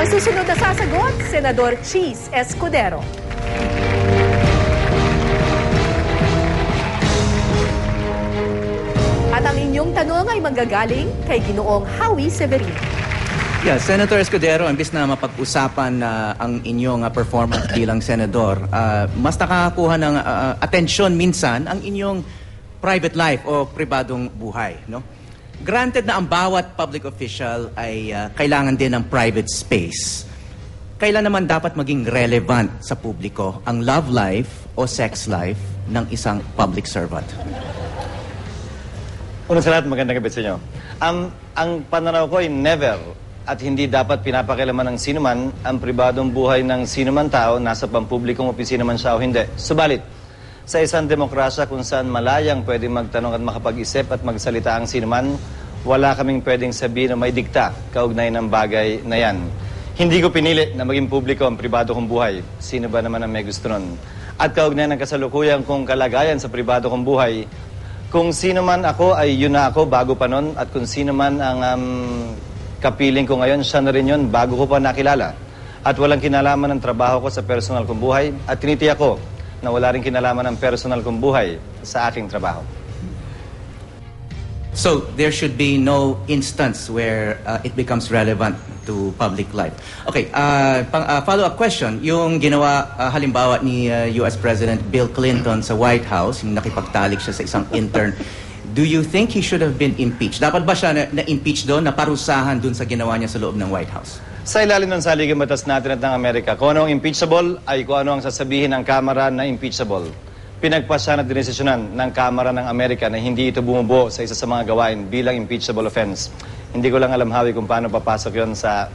Ang susunod na sasagot, Senador Cheese Escudero. At ang inyong tanong ay manggagaling kay Ginoong Howie Severino. Yeah, Senator Escudero, imbis na mapag-usapan na ang inyong ah, performance bilang senador, ah, mas nakakakuha ng ah, atensyon minsan ang inyong private life o pribadong buhay, no? Granted na ang bawat public official ay ah, kailangan din ng private space. Kailan naman dapat maging relevant sa publiko ang love life o sex life ng isang public servant? Una sa lahat, magandang gabi sa inyo. Ang, ang pananaw ko ay never at hindi dapat pinapakilaman ng sinuman ang pribadong buhay ng sinuman tao, nasa pampublikong opisina man siya o hindi. Subalit, sa isang demokrasya kung saan malayang pwedeng magtanong at makapag-isip at magsalita ang sinuman, wala kaming pwedeng sabihin o may dikta kaugnay ng bagay na yan. Hindi ko pinili na maging publiko ang pribado kong buhay. Sino ba naman ang may gusto nun? At kaugnay ng kasalukuyan kong kalagayan sa pribado kong buhay, kung sino man ako ay yun na ako bago pa nun at kung sino man ang um, kapiling ko ngayon, siya na rin yun bago ko pa nakilala. At walang kinalaman ng trabaho ko sa personal kong buhay at tinitiyak ko na wala rin kinalaman ng personal kong buhay sa aking trabaho. So there should be no instance where uh, it becomes relevant to public life. Okay, uh, pang, uh, follow-up question. Yung ginawa uh, halimbawa ni uh, US President Bill Clinton sa White House, yung nakipagtalik siya sa isang intern, do you think he should have been impeached? Dapat ba siya na- na-impeach doon, na parusahan doon sa ginawa niya sa loob ng White House? Sa ilalim ng saligang batas natin at ng Amerika, kung ano ang impeachable ay kung ano ang sasabihin ng Kamara na impeachable. Pinagpasyan at dinesisyonan ng Kamara ng Amerika na hindi ito bumubuo sa isa sa mga gawain bilang impeachable offense. Hindi ko lang alam, Hawi, kung paano papasok yon sa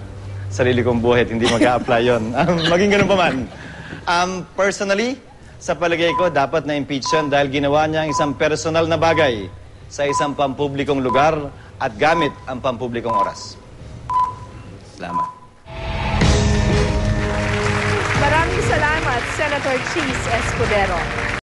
sarili kong buhay at hindi mag-a-apply yon. Um, maging ganun pa man. Um, personally, sa palagay ko, dapat na-impeach yun dahil ginawa niya ang isang personal na bagay sa isang pampublikong lugar at gamit ang pampublikong oras. Salamat. Maraming salamat, Senator Cheese Escudero.